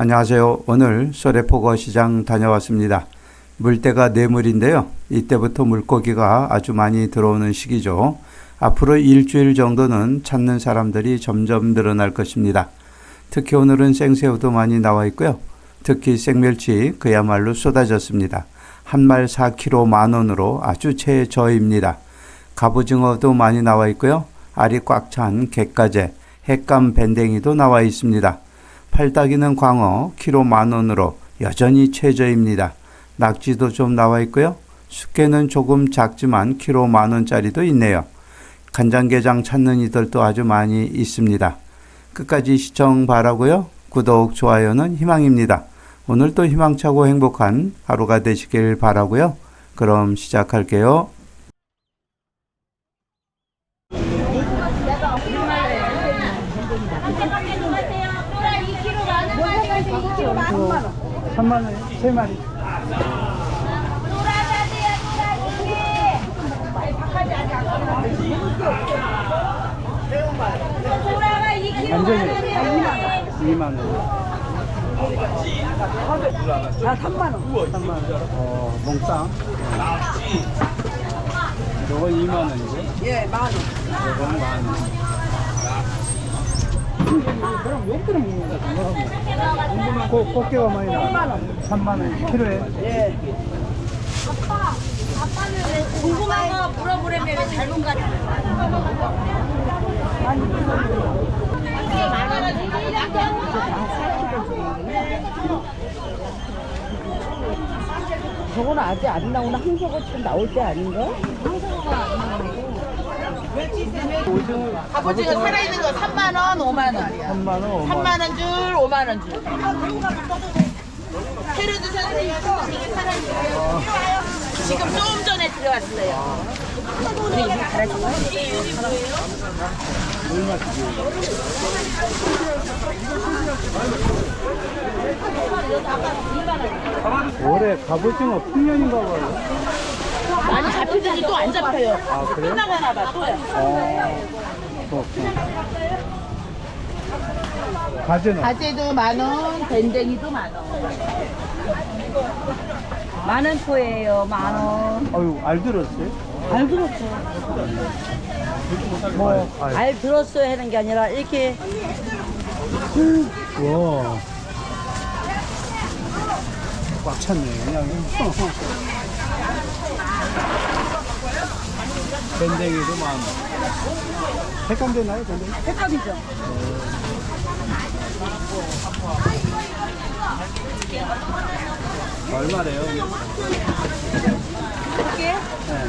안녕하세요. 오늘 소래포거 시장 다녀왔습니다. 물때가 내물인데요. 이때부터 물고기가 아주 많이 들어오는 시기죠. 앞으로 일주일 정도는 찾는 사람들이 점점 늘어날 것입니다. 특히 오늘은 생새우도 많이 나와 있고요. 특히 생멸치 그야말로 쏟아졌습니다. 한 말 4kg 만 원으로 아주 최저입니다. 갑오징어도 많이 나와 있고요. 알이 꽉 찬 갯가재, 햇감 밴댕이도 나와 있습니다. 팔다기는 광어 키로 만 원으로 여전히 최저입니다. 낙지도 좀 나와 있고요. 숙회는 조금 작지만 키로 만 원짜리도 있네요. 간장게장 찾는 이들도 아주 많이 있습니다. 끝까지 시청 바라고요. 구독, 좋아요는 희망입니다. 오늘도 희망차고 행복한 하루가 되시길 바라고요. 그럼 시작할게요. 또라 2kg 많은 가지고 2kg 많은 거. 3만 원, 3마리. 또라 가세요, 또라 또라가 2kg 완전히. 많은 2만 원. 아, 3만 원. 3만 원. 어, 몽땅. 요건 2만 원이고, 예, 만 원. 요건 만 원. 꼭, 꽃게가 많이 나와. 3만 원. 3만 원. 키로에. 예. 궁금한 거 물어보려면 왜 잘못 가? 저거는 아직 안 나오나? 한석어 지금 나올 때 아닌가? 갑오징어 살아있는 거 3만 원, 5만 원이야. 3만 원, 5만 원. 3만 원 줄, 5만 원 줄. 드셔도 돼요. 이게 살아있는 거. 지금 조금 전에 들어왔어요. 올해 갑오징어 풍년인가 봐요. 잡히더니 또안 잡혀요. 아, 그래요? 끝나가나 봐, 또요. 어, 그렇구나. 가재는? 가재도 만 원, 밴댕이도 만 원. 만원 포예요, 만 원. 아유, 알 들었어요? 알 들었어. 뭐, 알. 알 들었어요 하는 게 아니라 이렇게 와. 꽉 찼네, 그냥. 밴댕이도 많아. 색감 되나요, 밴댕이? 색감이죠. 얼마래요? 이렇게 네.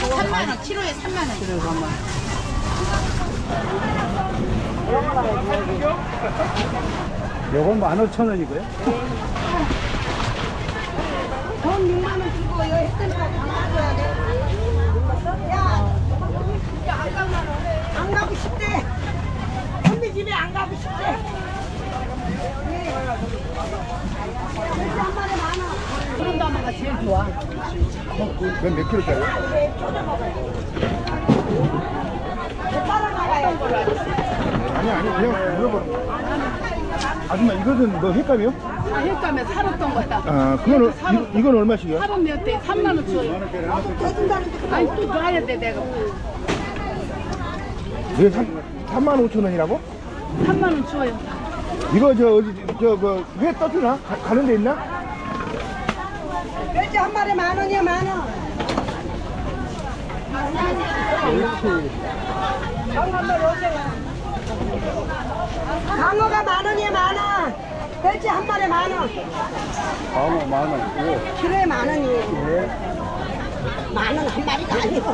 3만 원, 키로에 3만 원. 그래서 한 번. 요건 15,000원이고요. 돈 6만 원 주고 이거 했으니까 다 가져야 돼. 야, 안 가고 싶대. 언니 집에 안 가고 싶대. 그래서 한 마리 만 원. 그런 다마가 제일 좋아. 그건 몇 킬로짜리? 아니, 아니, 그냥 물어보는 아줌마, 이거는 뭐 횟감이요? 아, 횟감에 살았던 거다. 아, 그건, 이, 이건 얼마씩이요? 살은 몇 대? 3만 원 줘요. 아니 또 줘야 돼 내가. 왜 3, 3만 5천 원이라고? 3만 원 줘요. 이거 저 어디 저그회 떠주나? 가, 가는 데 있나? 멸치 한 마리 만 원이야, 만 원. 강어가 만 원이야, 만 원. 멸치 한 마리 만 원. 광어 만 원. 키로에 만 원이에요. 네. 만원 한 마리가 아니고.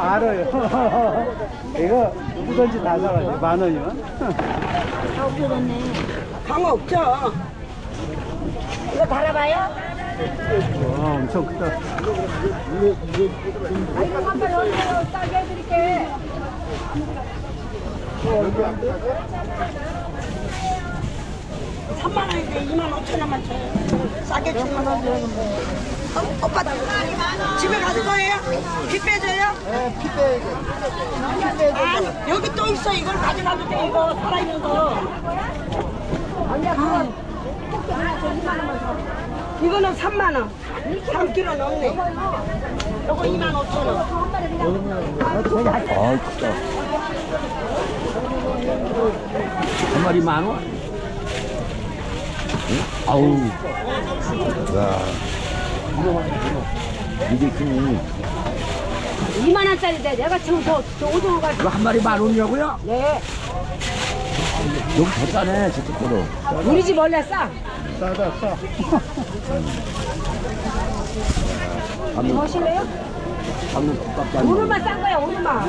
알아요. 이거 누구든지 다 사가지 만 원이면. 강어 없죠? 이거 달아봐요? 와 엄청 크다. 이거 한 마리 어디요? 싸게 해드릴게. 삼만 원인데 2만 5천 원만 줘요. 싸게 주면 어, 오빠 집에 가는 거예요? 피 빼줘요? 네, 피 빼야죠. 아, 여기 또 있어. 이걸 가져가도 돼. 이거 살아있는 거. 이거는 3만 원. 3kg 넘네. 요거 2만 5천 원. 아, 크다. 한 마리 만 원? 응? 아우. 야. 이게 크니. 2만 원짜리인데 내가 지금 저, 저 오징어가 이거 한 마리 만 원이라고요? 네. 여기 더 싸네, 저쪽보다. 우리 집 원래 싸. 싸다 싸. 방금 국값도 안 오늘만 싼 거야 오늘만.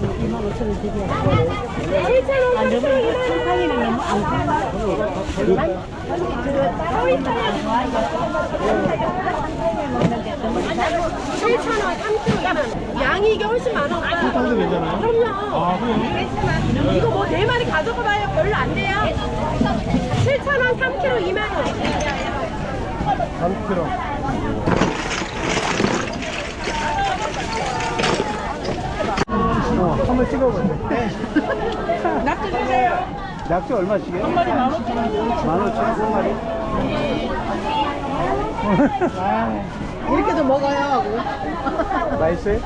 양이 이게 훨씬 많아. 설탕도 괜찮아요? 그럼요. 아, 그래요? 이거 뭐 네 마리 가져가 봐요. 별로 안 돼요. 7,000원, 3kg 2만 원. 3kg. 어, 한번 찍어보세요. 낙지 주세요. 낙지 얼마씩이에요? 한 마리 만 오천 원. 만 오천 원, 한 마리? 이렇게도 먹어요 하고 맛있어요?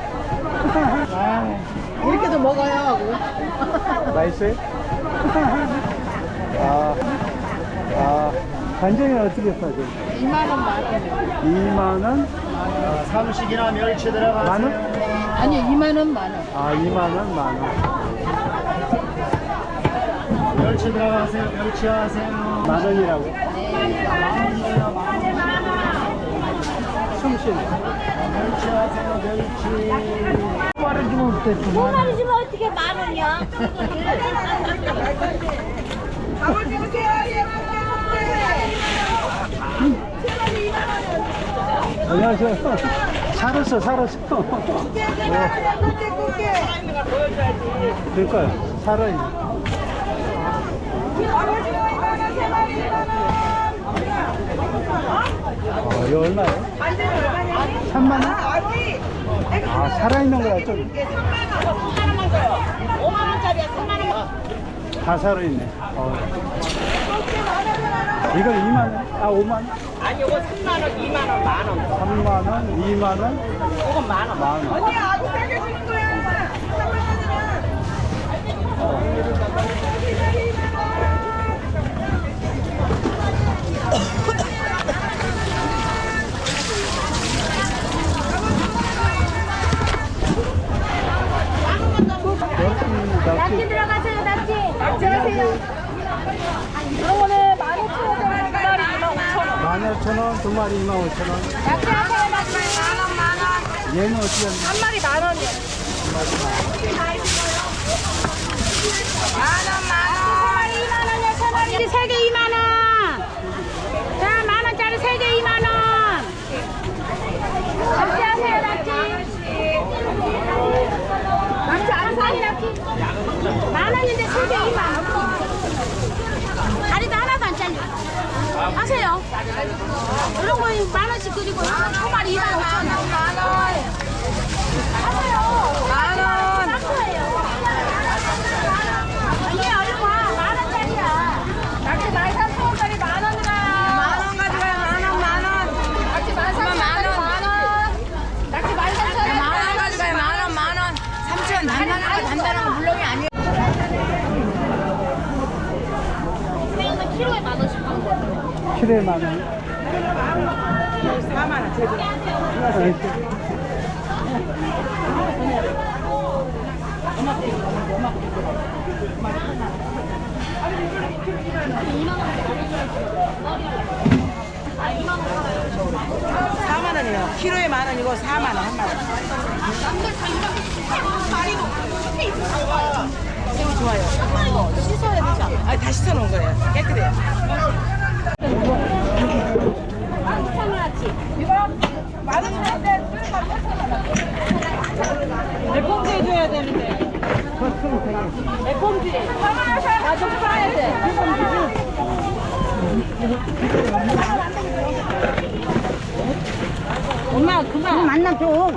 이렇게도 먹어요 하고 맛있어요? 아, 아, 간장은 어떻게 사죠? 2만 원만 원. 2만 원? 삼식이나 멸치 들어가 만 원? 아니 2만 원 만 원. 아, 2만 원, 만 원. 멸치 들어가세요 멸치 하세요 만 원이라고? 숨 쉬네. 멸치 하세요 멸치 두 마리 주면 어떻게 만 원이야? 안녕하세요. 살았어, 살았어. 그러니까요, 살아있네. 어, 이거 얼마예요? 3만 원? 아, 살아있는 거야, 좀. 5만 원짜리야 3만 원. 다 살아있네. 어. 이거 2만 원? 아, 5만 원? 아니 요거 3만 원, 2만 원, 만 원. 3만 원? 2만 원? 이건 만 원. 만 원. 언니 아주 싸게 주는 거야. 낙지, 들어가세요 낙지. 낙지하세요. 이거는 15,000원, 두 마리 2만 5천 원. 15,000원, 두 마리 25,000원. 낙지하세요, 낙지. 만 원, 만 원. 얘는 어떻게 한 마리 만 원이요. 만 원, 만 원. 2만 원이요, 천 원이. 세개 2만 원. 자, 만 원짜리 세 개 2만 원. 낙지 하세요, 낙지. 낙지 안 사니, 낙지. 만 원인데 세 개 2만 원. 다리도 하나도 안 잘려. 하세요. 이런 거 만 원씩 그리고 한 마리 2만 5천 원. 만 원. 하세요. 만 원. 싼 거예요. 언니 얼른 와. 만 원짜리야. 낙지 만 삼천 원짜리 만 원이라. 만원 가져가요. 만 원, 만 원. 낙지 만 삼천 원. 만 원. 낙지 만 삼천 원. 만원 가져가요. 만 원, 만 원. 삼천 원. 단단한 거, 단단한 거 물렁이 아니에요. 생은 키로에 만 원씩 하는 거. 키로에 만 원? 4만 원. 제주. 사만 원이요. 키로에 만 원이고 4만 원, 한 마리. 새우 좋아요. 씻어야 되지 않나? 아 다시 쳐놓은 거예요. 깨끗해요. 맥봉지 해줘야 되는데. 맥봉지. 나좀 싸야 돼. 엄마 그만 만나 좀.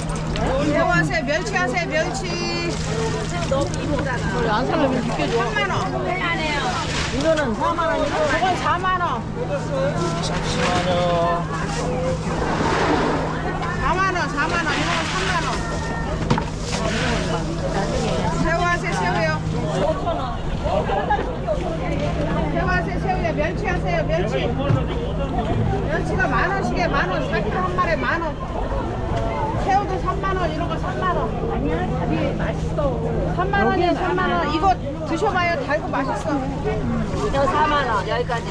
새우하세요. 멸치 하세요. 멸치. 너무 이거잖아. 안 살려면 비켜줘. 3만 원. 이거는 4만 원. 이건 4만 원. 잠시만요. 4만 원, 4만 원. 이거는 3만 원. 새우하세요. 새우요. 5천 원. 새우하세요. 새우요. 멸치 하세요. 멸치. 멸치가 만 원씩에 만 원. 사키로 한 마리에 만 원. 새우도 3만 원, 이런 거 3만 원. 아니야, 답이 맛있어. 3만 원이야, 3만 원. 이거 드셔봐요. 달고 맛있어. 여기 4만 원 여기까지.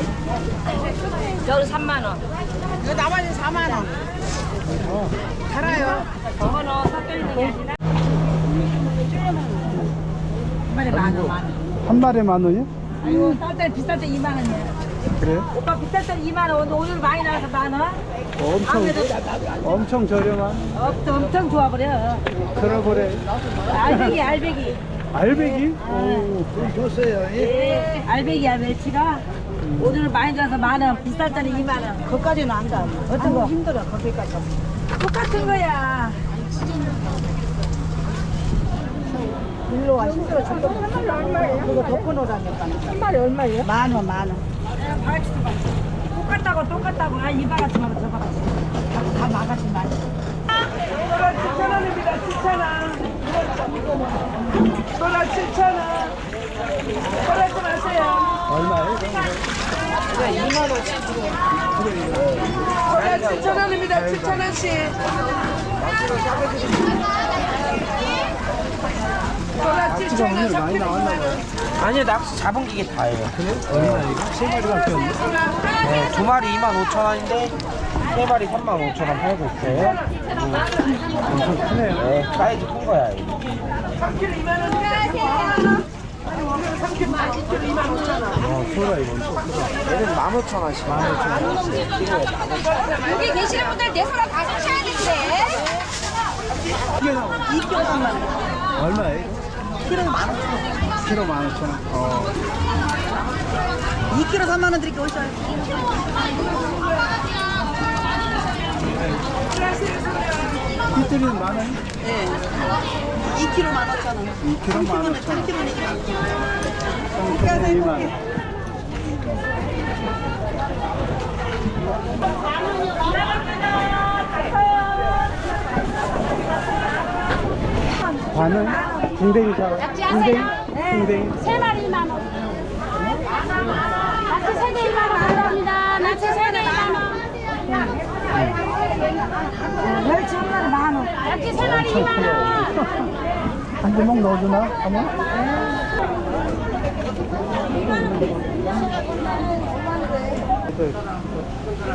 여기 3만 원. 이거 나머지 4만 원. 달아요. 저거는 섞여 있는 게 아니라. 한 마리 만 원이요? 아이고 쌀때 비쌀 때 2만 원이야. 그래요? 오빠 비쌀 때 2만 원. 오늘 많이 나와서 만 원. 엄청 엄청 저렴한 엄청 엄청 좋아 버려. 그러고래 알배기 알배기. 알배기? 오, 줬어요. 예. 알배기야 멸치가. 오늘 많이 나와서 만 원. 비쌀 때는 2만 원. 그까지는 안 가. 어떤 거? 힘들어 거기까지. 똑같은 거야. 일로 와 힘들어 죽겠어. 그거 덮어놓으라니까. 한 마리 얼마예요? 만 원, 만 원. 똑같다고 똑같다고. 아 이 바가지 말고 저 바가지. 다, 다 마가지 말고. 소라 7천 원입니다. 7천 원. 소라 7천 원. 소라지 마세요. 얼마예요? 소라 7천 원입니다. 7천 원씩. 소라 7천 원. 오늘 많이 나왔나 봐요. 아니요 낚시 잡은 게 이게 다예요 얼마 이거? 세 마리밖에 없네. 네, 두 마리 2만 5천 원인데 세 마리 3만 5천 원 팔고 있어요 엄청 크네요. 네 사이즈 큰 거야 이거 3kg 2만 원. 아, 소라 이거 엄청 크다. 얘는 15,000원씩 15,000원씩 여기 계시는 분들 내 소라 다 사셔야 되는데. 얼마예요? 키로 만 오천 원. 키로 만 오천 원. 어. 2kg 3만 원 드릴게요. 오셔요. 키트리는 만 원? 네. 2kg 15,000원. 2kg 만 오천 원. 3kg니까. 2만 원. 반은 궁뎅이 사. 궁뎅이? 궁뎅이. 세 마리 2만 원. 낙지 세개 2만 원 들어갑니다. 낙지 세개 2만 원. 멸치 한 마리 만 원. 낙지 세 마리 2만 원. 한 주먹 넣어주나? 하면?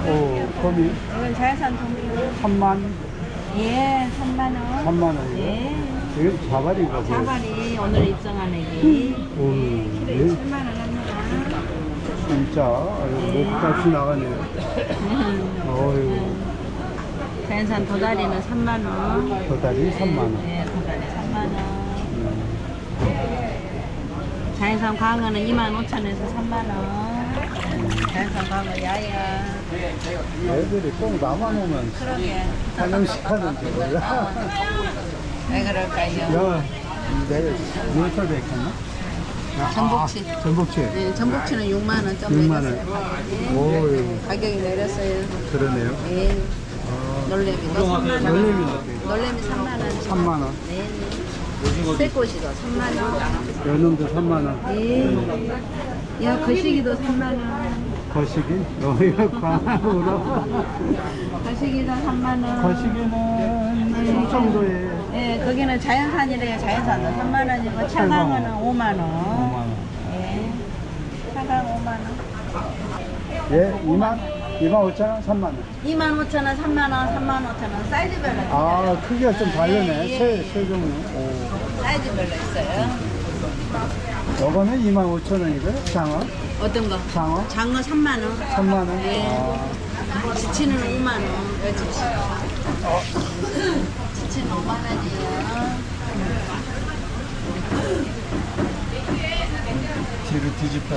오, 거미 이건 자연산 종류. 3만, 예, 3만 원. 3만 원이요? 예. 이건 자발인가 보요 자발이 오늘 입성한 애기. 오, 예, 7만 원 합니다. 진짜 아유, 목값이 나가네요. 어유, 자연산 도다리는 3만 원. 도다리 3만 원. 예, 도다리 3만 원. 자연산 광어는 2만 5천에서 3만 원. 자연산 광어 야야. 애들이 꼭 나만 오면 그러게. 환영식하는 줄 몰라. 왜 그럴까요? 야, 내일 리허설 백했나? 전복치. 아, 전복치. 네, 전복치는 6만 원, 좀 6만 원. 내렸어요. 오, 가격이 내렸어요. 그러네요. 예. 놀래미도 3만 원. 놀래미 놀래미 3만 원. 3만 원. 네. 새꼬시도 3만 원. 연놈도 3만 원. 예. 야, 거시기도 3만 원. 거시기? 여기가 광으로. 거시기는 3만 원. 거시기는 충청도에 예, 거기는 자연산이래요. 자연산도 3만 원이고 청강어는 5만 원. 5만 원. 예. 청강 5만 원. 예, 2만, 2만 5천 원, 3만 원. 2만 5천 원, 3만 원, 3만 5천 원 사이즈별로 아, 크기가 좀 다르네. 예, 예. 세, 세 종류. 오. 사이즈별로 있어요. 요거는 2만 5천 원이고요. 장어. 어떤 거? 장어. 장어 3만 원. 3만 원. 예. 아, 지치는 5만 원. 지치는 5만 원이에요. 뒤로 뒤집혀.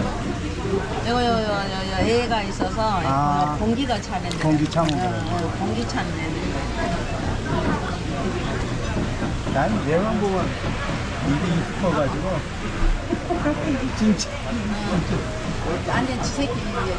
요거 요요 요 애가 있어서 아. 공기가 차는 데. 공기 차는 거. 어, 어, 공기 차는 데. 난 얘만 보면 입이 깊어가지고. 진짜. 완전 지새끼인데 지새끼.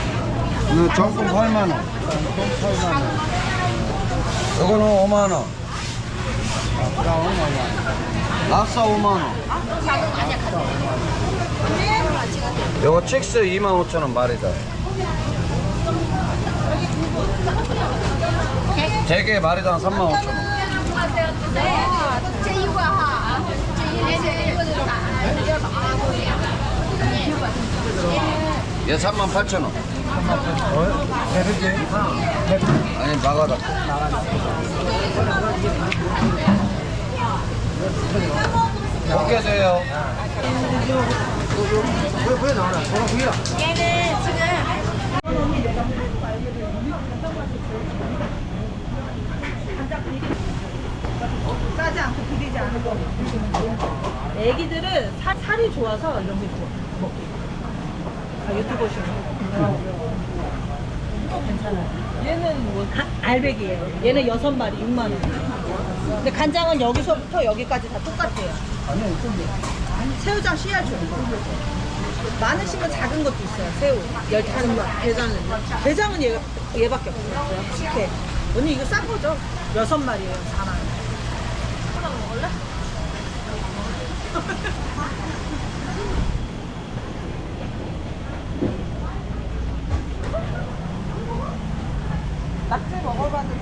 너 정품 8만 원. 똥 8만 원. 이거는 5만 원 아, 브라운 5만 원. 랍스터 5만 원 이거 칙스 2만 5천 원 말이다 대게 말이당 3만 5천 원 얘 3만 8천 원 아니 마가다 어떻게 돼요? 싸지 않고 비리지 않은 거. 애기들은 살, 살이 좋아서 이런 게 좋아. 먹기. 아, 유튜브 보시면. 괜찮아요. 얘는 뭐 알백이에요. 얘는 여섯 마리 6만 원. 근데 간장은 여기서부터 여기까지 다 똑같아요. 새우장 씨앗죠. 많으시면 작은 것도 있어요. 새우. 열다른 맛. 대장은. 대장은 얘, 얘밖에 없어요. 식혜. 언니 이거 싼 거죠? 여섯 마리예요. 4만 원. 낙지 먹어봐도 돼요?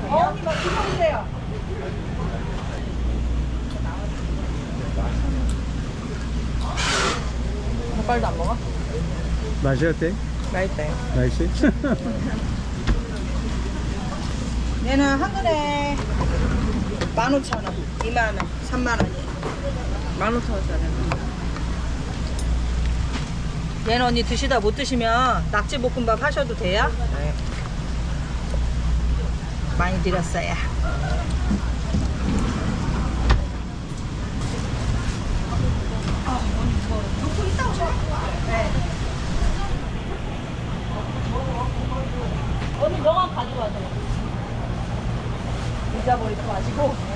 언니 뭐안 먹어? 맛이 어때? 맛있어요. 맛있어? 얘는 한 근에 15,000원, 2만원, 3만원이에요. 15,000원짜리. 얘는 언니 드시다 못 드시면 낙지 볶음밥 하셔도 돼요? 많이 드렸어요. 너만 가져가세요. 잊어버리지 마시고.